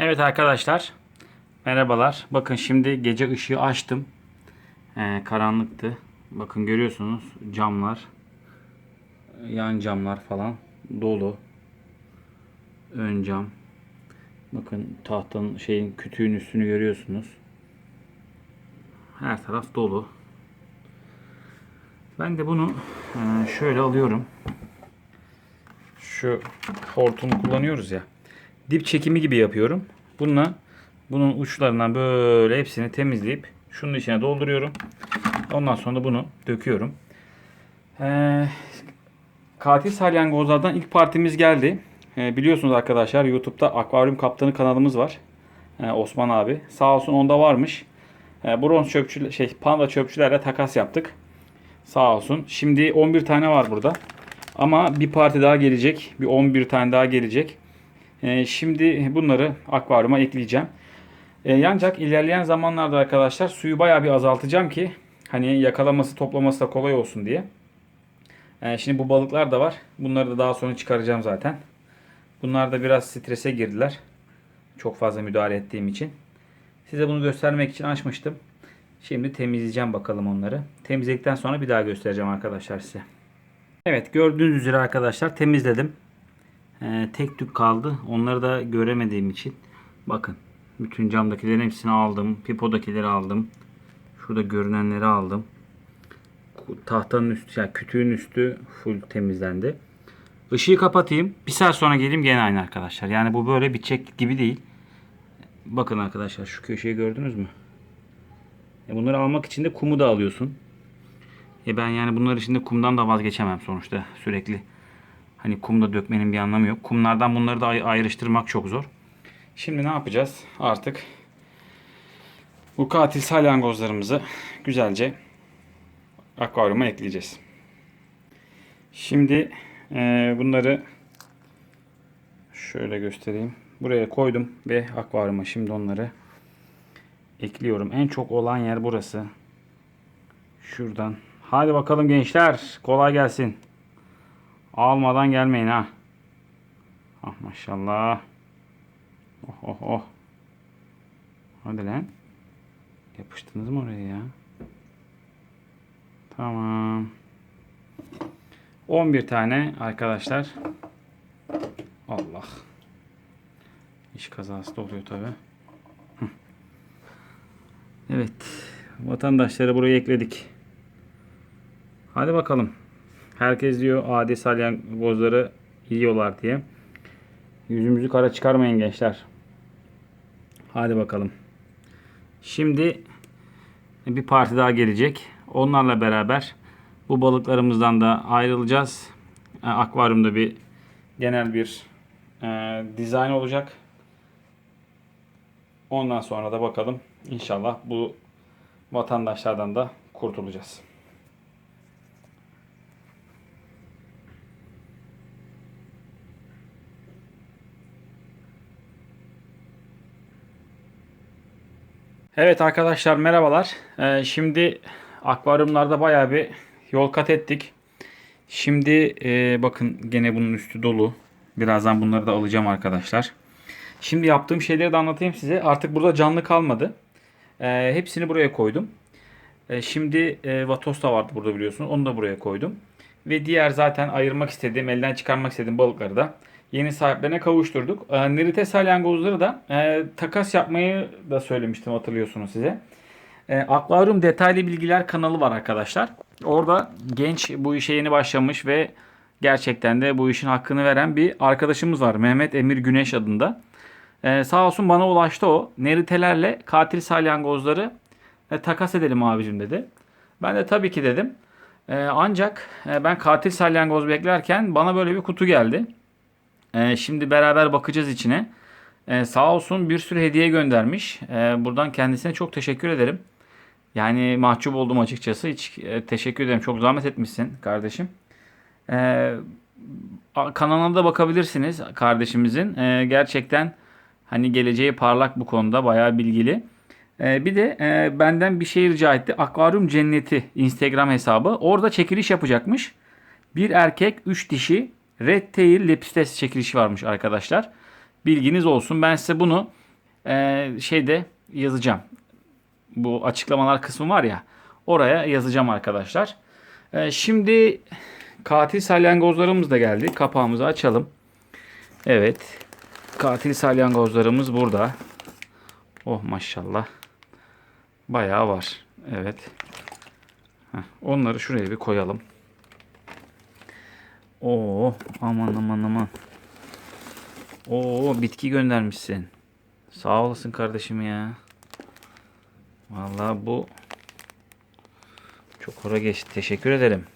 Evet arkadaşlar. Merhabalar. Bakın şimdi gece ışığı açtım. Ee, karanlıktı. Bakın görüyorsunuz camlar. Yan camlar falan dolu. Ön cam. Bakın tahtanın şeyin kütüğün üstünü görüyorsunuz. Her taraf dolu. Ben de bunu e, şöyle alıyorum. Şu hortumu kullanıyoruz ya. Dip çekimi gibi yapıyorum. Bununla bunun uçlarından böyle hepsini temizleyip şunun içine dolduruyorum. Ondan sonra bunu döküyorum. Ee, katil salyangozlardan ilk partimiz geldi. Ee, biliyorsunuz arkadaşlar YouTube'da Akvaryum Kaptanı kanalımız var. Ee, Osman abi. Sağ olsun onda varmış. Ee, bronz çöpçü şey panda çöpçülerle takas yaptık. Sağ olsun. Şimdi 11 tane var burada. Ama bir parti daha gelecek. Bir 11 tane daha gelecek. Ee, şimdi bunları akvaryuma ekleyeceğim. Ee, ancak ilerleyen zamanlarda arkadaşlar suyu bayağı bir azaltacağım ki hani yakalaması toplaması da kolay olsun diye. Ee, şimdi bu balıklar da var. Bunları da daha sonra çıkaracağım zaten. Bunlar da biraz strese girdiler. Çok fazla müdahale ettiğim için. Size bunu göstermek için açmıştım. Şimdi temizleyeceğim bakalım onları. Temizledikten sonra bir daha göstereceğim arkadaşlar size. Evet gördüğünüz üzere arkadaşlar temizledim. Ee, tek tük kaldı. Onları da göremediğim için. Bakın. Bütün camdakilerin hepsini aldım. Pipodakileri aldım. Şurada görünenleri aldım. Tahtanın üstü, yani kütüğün üstü full temizlendi. Işığı kapatayım. Bir saat sonra geleyim gene aynı arkadaşlar. Yani bu böyle bitecek gibi değil. Bakın arkadaşlar şu köşeyi gördünüz mü? E bunları almak için de kumu da alıyorsun. E ben yani bunlar için de kumdan da vazgeçemem sonuçta sürekli. Hani kumda dökmenin bir anlamı yok. Kumlardan bunları da ay- ayrıştırmak çok zor. Şimdi ne yapacağız? Artık bu katil salyangozlarımızı güzelce akvaryuma ekleyeceğiz. Şimdi e, bunları şöyle göstereyim. Buraya koydum ve akvaryuma şimdi onları ekliyorum. En çok olan yer burası. Şuradan. Hadi bakalım gençler. Kolay gelsin. Almadan gelmeyin ha. Ah maşallah. Oh oh oh. Hadi lan. Yapıştınız mı oraya ya? Tamam. 11 tane arkadaşlar. Allah. İş kazası da oluyor tabi. Evet. Vatandaşları buraya ekledik. Hadi bakalım. Herkes diyor adi salyangozları yiyorlar diye. Yüzümüzü kara çıkarmayın gençler. Hadi bakalım. Şimdi bir parti daha gelecek. Onlarla beraber bu balıklarımızdan da ayrılacağız. E, Akvaryumda bir genel bir e, dizayn olacak. Ondan sonra da bakalım inşallah bu vatandaşlardan da kurtulacağız. Evet arkadaşlar merhabalar. Ee, şimdi akvaryumlarda bayağı bir yol kat ettik. Şimdi e, bakın gene bunun üstü dolu. Birazdan bunları da alacağım arkadaşlar. Şimdi yaptığım şeyleri de anlatayım size. Artık burada canlı kalmadı. Ee, hepsini buraya koydum. Ee, şimdi e, Vatos da vardı burada biliyorsunuz. Onu da buraya koydum. Ve diğer zaten ayırmak istediğim, elden çıkarmak istediğim balıkları da yeni sahiplerine kavuşturduk. Ee, Nerite salyangozları da e, takas yapmayı da söylemiştim hatırlıyorsunuz size. E, Akvaryum detaylı bilgiler kanalı var arkadaşlar. Orada genç bu işe yeni başlamış ve gerçekten de bu işin hakkını veren bir arkadaşımız var. Mehmet Emir Güneş adında. E, sağ olsun bana ulaştı o. Neritelerle katil salyangozları e, takas edelim abicim dedi. Ben de tabii ki dedim. E, ancak e, ben katil salyangoz beklerken bana böyle bir kutu geldi. E, şimdi beraber bakacağız içine. E, sağ olsun bir sürü hediye göndermiş. E, buradan kendisine çok teşekkür ederim. Yani mahcup oldum açıkçası. Hiç e, teşekkür ederim. Çok zahmet etmişsin kardeşim. E, kanalına da bakabilirsiniz kardeşimizin. E, gerçekten hani geleceği parlak bu konuda. Bayağı bilgili. E, bir de e, benden bir şey rica etti. Akvaryum Cenneti Instagram hesabı. Orada çekiliş yapacakmış. Bir erkek, üç dişi Red Tail Lepistes çekilişi varmış arkadaşlar. Bilginiz olsun. Ben size bunu e, şeyde yazacağım. Bu açıklamalar kısmı var ya oraya yazacağım arkadaşlar. E, şimdi katil salyangozlarımız da geldi. Kapağımızı açalım. Evet. Katil salyangozlarımız burada. Oh maşallah. Bayağı var. Evet. Heh, onları şuraya bir koyalım. Oo aman aman aman. Oo bitki göndermişsin. Sağ olasın kardeşim ya. Vallahi bu çok hora geçti. Teşekkür ederim.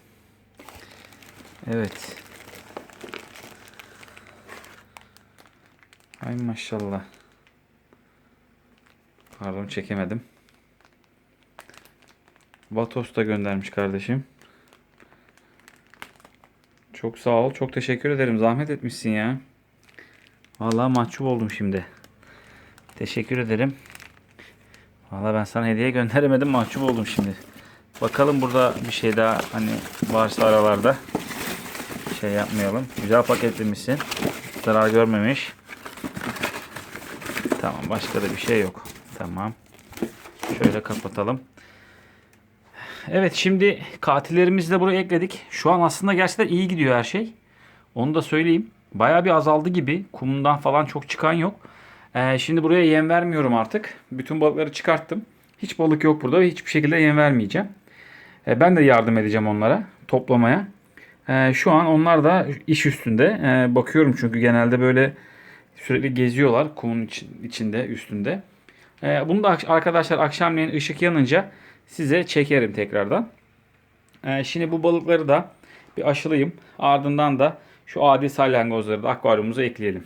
Evet. Ay maşallah. Pardon çekemedim. Vatos da göndermiş kardeşim. Çok sağ ol. Çok teşekkür ederim. Zahmet etmişsin ya. Vallahi mahcup oldum şimdi. Teşekkür ederim. Vallahi ben sana hediye gönderemedim. Mahcup oldum şimdi. Bakalım burada bir şey daha hani varsa aralarda. Şey yapmayalım. Güzel paketlemişsin. Zarar görmemiş. Tamam. Başka da bir şey yok. Tamam. Şöyle kapatalım. Evet şimdi katillerimizi de buraya ekledik. Şu an aslında gerçekten iyi gidiyor her şey. Onu da söyleyeyim. Baya bir azaldı gibi. Kumdan falan çok çıkan yok. Ee, şimdi buraya yem vermiyorum artık. Bütün balıkları çıkarttım. Hiç balık yok burada ve hiçbir şekilde yem vermeyeceğim. Ee, ben de yardım edeceğim onlara toplamaya. Ee, şu an onlar da iş üstünde. Ee, bakıyorum çünkü genelde böyle sürekli geziyorlar kumun için- içinde üstünde. Ee, bunu da arkadaşlar akşamleyin ışık yanınca size çekerim tekrardan. Ee, şimdi bu balıkları da bir aşılayayım. Ardından da şu adi salyangozları da akvaryumumuza ekleyelim.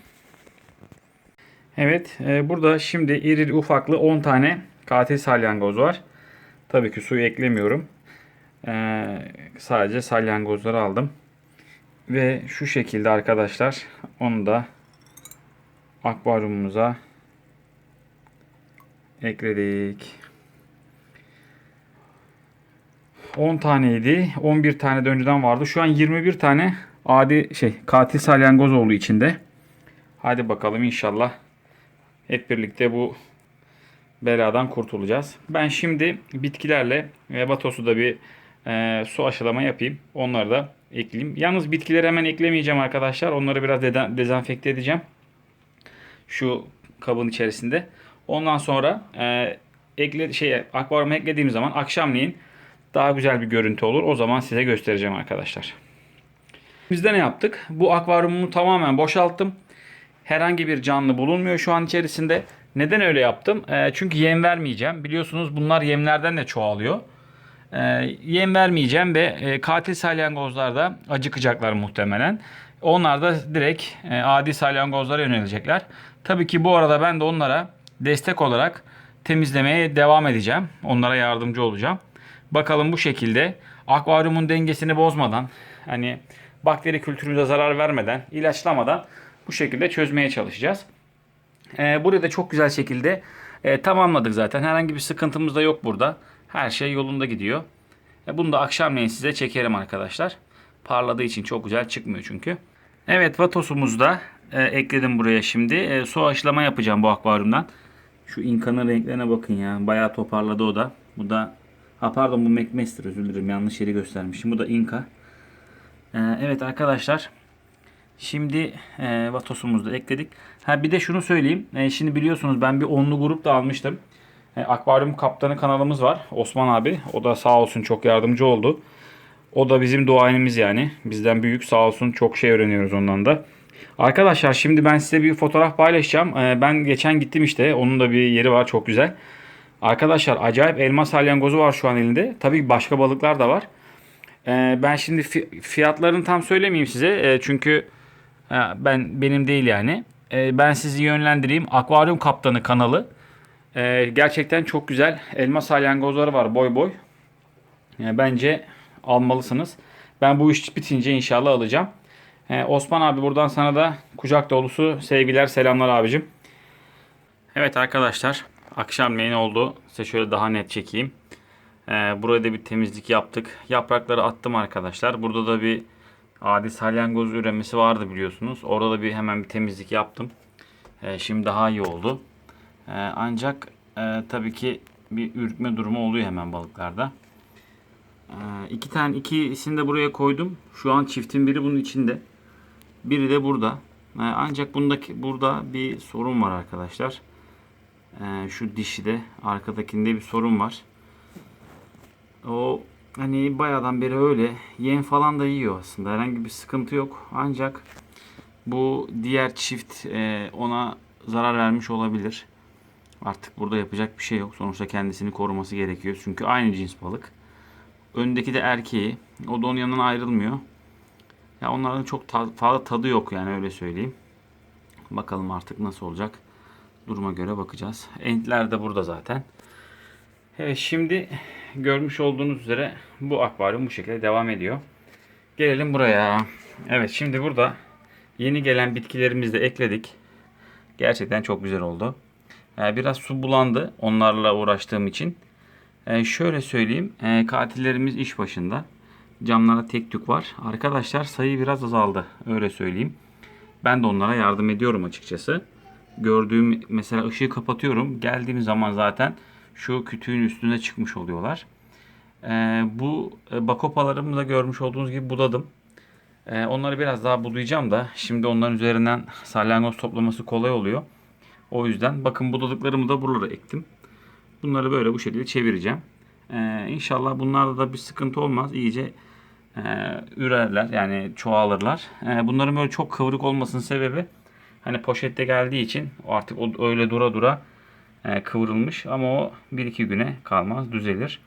Evet e, burada şimdi iri ufaklı 10 tane katil salyangoz var. Tabii ki suyu eklemiyorum. Ee, sadece salyangozları aldım. Ve şu şekilde arkadaşlar onu da akvaryumumuza ekledik. 10 taneydi. 11 tane de önceden vardı. Şu an 21 tane adi şey katil salyangoz olduğu içinde. Hadi bakalım inşallah hep birlikte bu beladan kurtulacağız. Ben şimdi bitkilerle ve batosu da bir e, su aşılama yapayım. Onları da ekleyeyim. Yalnız bitkileri hemen eklemeyeceğim arkadaşlar. Onları biraz dezenfekte edeceğim. Şu kabın içerisinde. Ondan sonra e, ekle şey akvaryuma eklediğim zaman akşamleyin daha güzel bir görüntü olur. O zaman size göstereceğim arkadaşlar. Biz de ne yaptık? Bu akvaryumumu tamamen boşalttım. Herhangi bir canlı bulunmuyor şu an içerisinde. Neden öyle yaptım? Ee, çünkü yem vermeyeceğim. Biliyorsunuz bunlar yemlerden de çoğalıyor. Ee, yem vermeyeceğim ve e, katil salyangozlar da acıkacaklar muhtemelen. Onlar da direkt e, adi salyangozlara yönelecekler. Tabii ki bu arada ben de onlara destek olarak temizlemeye devam edeceğim. Onlara yardımcı olacağım. Bakalım bu şekilde akvaryumun dengesini bozmadan hani bakteri kültürümüze zarar vermeden, ilaçlamadan bu şekilde çözmeye çalışacağız. Ee, burayı da çok güzel şekilde e, tamamladık zaten. Herhangi bir sıkıntımız da yok burada. Her şey yolunda gidiyor. E, bunu da akşamleyin size çekerim arkadaşlar. Parladığı için çok güzel çıkmıyor çünkü. Evet vatosumuzu da e, ekledim buraya şimdi. E, su aşılama yapacağım bu akvaryumdan. Şu inkanın renklerine bakın ya. Bayağı toparladı o da. Bu da ha pardon bu McMaster özür dilerim. Yanlış yeri göstermişim. Bu da inka. E, evet arkadaşlar. Şimdi e, vatosumuzu da ekledik. Ha bir de şunu söyleyeyim. E, şimdi biliyorsunuz ben bir onlu grup da almıştım. E, akvaryum kaptanı kanalımız var. Osman abi. O da sağ olsun çok yardımcı oldu. O da bizim duayenimiz yani. Bizden büyük sağ olsun. Çok şey öğreniyoruz ondan da. Arkadaşlar şimdi ben size bir fotoğraf paylaşacağım. E, ben geçen gittim işte. Onun da bir yeri var çok güzel. Arkadaşlar acayip elma salyangozu var şu an elinde. Tabii başka balıklar da var. E, ben şimdi fi- fiyatlarını tam söylemeyeyim size. E, çünkü ben benim değil yani. Ee, ben sizi yönlendireyim. Akvaryum Kaptanı kanalı. Ee, gerçekten çok güzel elma salyangozları var boy boy. Bence almalısınız. Ben bu iş bitince inşallah alacağım. Ee, Osman abi buradan sana da kucak dolusu sevgiler selamlar abicim. Evet arkadaşlar akşamleyin oldu. Size şöyle daha net çekeyim. Ee, buraya da bir temizlik yaptık. Yaprakları attım arkadaşlar. Burada da bir adi salyangoz üremesi vardı biliyorsunuz. Orada da bir hemen bir temizlik yaptım. Ee, şimdi daha iyi oldu. Ee, ancak e, tabii ki bir ürkme durumu oluyor hemen balıklarda. Ee, iki tane ikisini de buraya koydum. Şu an çiftin biri bunun içinde. Biri de burada. Ee, ancak bundaki burada bir sorun var arkadaşlar. Ee, şu dişi de arkadakinde bir sorun var. O hani bayağıdan beri öyle. Yem falan da yiyor aslında. Herhangi bir sıkıntı yok. Ancak bu diğer çift e, ona zarar vermiş olabilir. Artık burada yapacak bir şey yok. Sonuçta kendisini koruması gerekiyor. Çünkü aynı cins balık. Öndeki de erkeği. O da onun yanından ayrılmıyor. Ya onların çok ta- fazla tadı yok yani öyle söyleyeyim. Bakalım artık nasıl olacak. Duruma göre bakacağız. Entler de burada zaten. Evet şimdi görmüş olduğunuz üzere bu akvaryum bu şekilde devam ediyor. Gelelim buraya. Evet şimdi burada yeni gelen bitkilerimizi de ekledik. Gerçekten çok güzel oldu. Ee, Biraz su bulandı onlarla uğraştığım için. Ee, Şöyle söyleyeyim. ee, Katillerimiz iş başında. Camlara tek tük var. Arkadaşlar sayı biraz azaldı. Öyle söyleyeyim. Ben de onlara yardım ediyorum açıkçası. Gördüğüm mesela ışığı kapatıyorum. Geldiğim zaman zaten şu kütüğün üstüne çıkmış oluyorlar. Ee, bu e, bakopalarımı da görmüş olduğunuz gibi budadım. Ee, onları biraz daha budayacağım da şimdi onların üzerinden salyangoz toplaması kolay oluyor. O yüzden bakın budadıklarımı da buralara ektim. Bunları böyle bu şekilde çevireceğim. Ee, inşallah bunlarda da bir sıkıntı olmaz. İyice e, ürerler yani çoğalırlar. Ee, bunların böyle çok kıvrık olmasının sebebi hani poşette geldiği için o artık o öyle dura dura e, kıvrılmış ama o 1-2 güne kalmaz düzelir.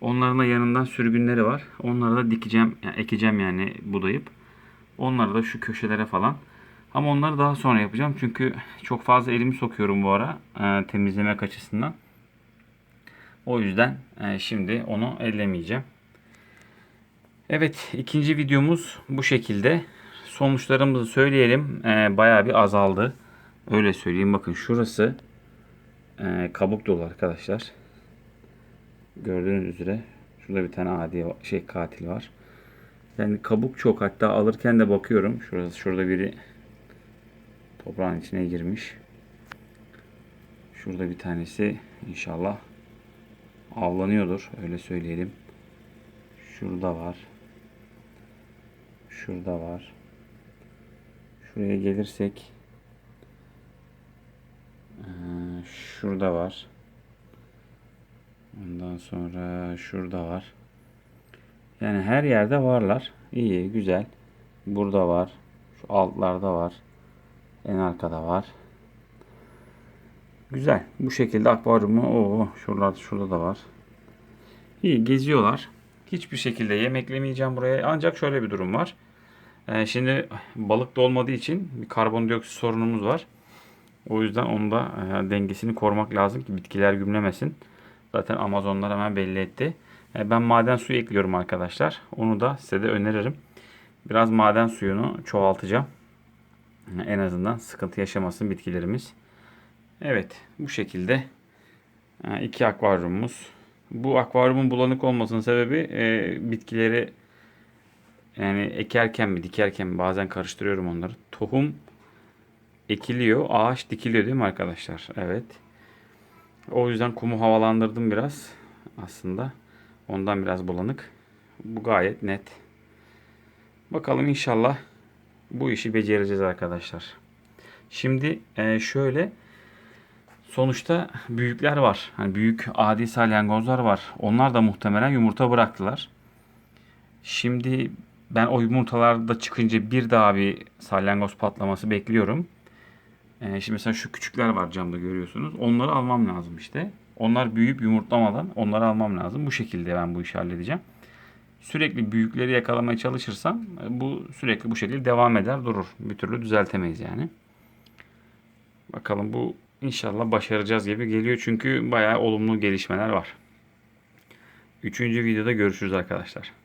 Onların da yanından sürgünleri var. Onları da dikeceğim, yani ekeceğim yani budayıp. Onları da şu köşelere falan. Ama onları daha sonra yapacağım. Çünkü çok fazla elimi sokuyorum bu ara e, temizlemek açısından. O yüzden e, şimdi onu ellemeyeceğim. Evet ikinci videomuz bu şekilde. Sonuçlarımızı söyleyelim. E, bayağı bir azaldı. Öyle söyleyeyim. Bakın şurası e, kabuk dolu arkadaşlar. Gördüğünüz üzere şurada bir tane adi şey katil var. Yani kabuk çok hatta alırken de bakıyorum. Şurası şurada biri toprağın içine girmiş. Şurada bir tanesi inşallah avlanıyordur öyle söyleyelim. Şurada var. Şurada var. Şuraya gelirsek şurada var. Ondan sonra şurada var. Yani her yerde varlar. İyi, güzel. Burada var. Şu altlarda var. En arkada var. Güzel. Bu şekilde akvaryumu o şuralarda şurada da var. İyi geziyorlar. Hiçbir şekilde yemeklemeyeceğim buraya. Ancak şöyle bir durum var. Ee, şimdi balık da olmadığı için bir karbondioksit sorunumuz var. O yüzden onu da e, dengesini korumak lazım ki bitkiler gümlemesin. Zaten Amazonlar hemen belli etti. E, ben maden suyu ekliyorum arkadaşlar. Onu da size de öneririm. Biraz maden suyunu çoğaltacağım. En azından sıkıntı yaşamasın bitkilerimiz. Evet bu şekilde e, iki akvaryumumuz. Bu akvaryumun bulanık olmasının sebebi e, bitkileri yani ekerken mi dikerken mi bazen karıştırıyorum onları. Tohum ekiliyor, ağaç dikiliyor değil mi arkadaşlar? Evet. O yüzden kumu havalandırdım biraz aslında. Ondan biraz bulanık. Bu gayet net. Bakalım inşallah bu işi becereceğiz arkadaşlar. Şimdi e, şöyle sonuçta büyükler var. Hani büyük adi salyangozlar var. Onlar da muhtemelen yumurta bıraktılar. Şimdi ben o yumurtalarda çıkınca bir daha bir salyangoz patlaması bekliyorum. Ee, şimdi mesela şu küçükler var camda görüyorsunuz. Onları almam lazım işte. Onlar büyüyüp yumurtlamadan onları almam lazım. Bu şekilde ben bu işi halledeceğim. Sürekli büyükleri yakalamaya çalışırsam e, bu sürekli bu şekilde devam eder durur. Bir türlü düzeltemeyiz yani. Bakalım bu inşallah başaracağız gibi geliyor. Çünkü bayağı olumlu gelişmeler var. Üçüncü videoda görüşürüz arkadaşlar.